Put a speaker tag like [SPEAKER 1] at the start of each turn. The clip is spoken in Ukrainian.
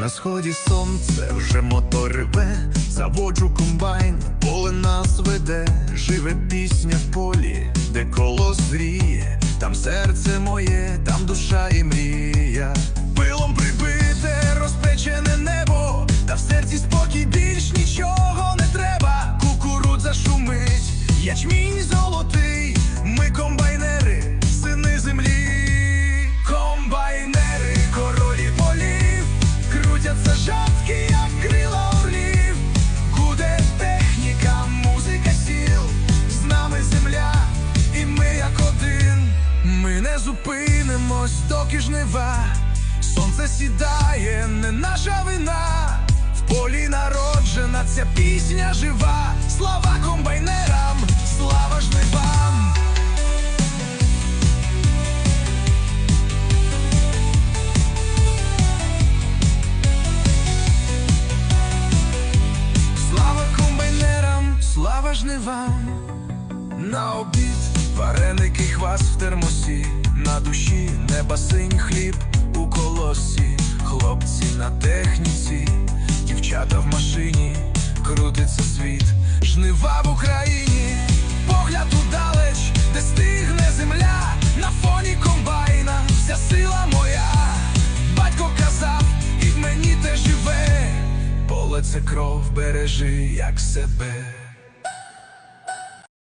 [SPEAKER 1] На сході сонце вже мотор реве, заводжу комбайн, поле нас веде, живе пісня в полі, де колос зріє, там серце зупинимось, доки жнива. Сонце сідає, не наша вина. В полі народжена ця пісня жива. Слава комбайнерам, слава жнивам. Слава комбайнерам, слава жнивам. На обід вареники, хвас в термосі, на душі неба синь хліб у колосі, хлопці на техніці, дівчата в машині, крутиться світ, жнива в Україні, погляд удалеч, де стигне земля, на фоні комбайна, вся сила моя, батько казав, і в мені те живе, поле це кров бережи як себе.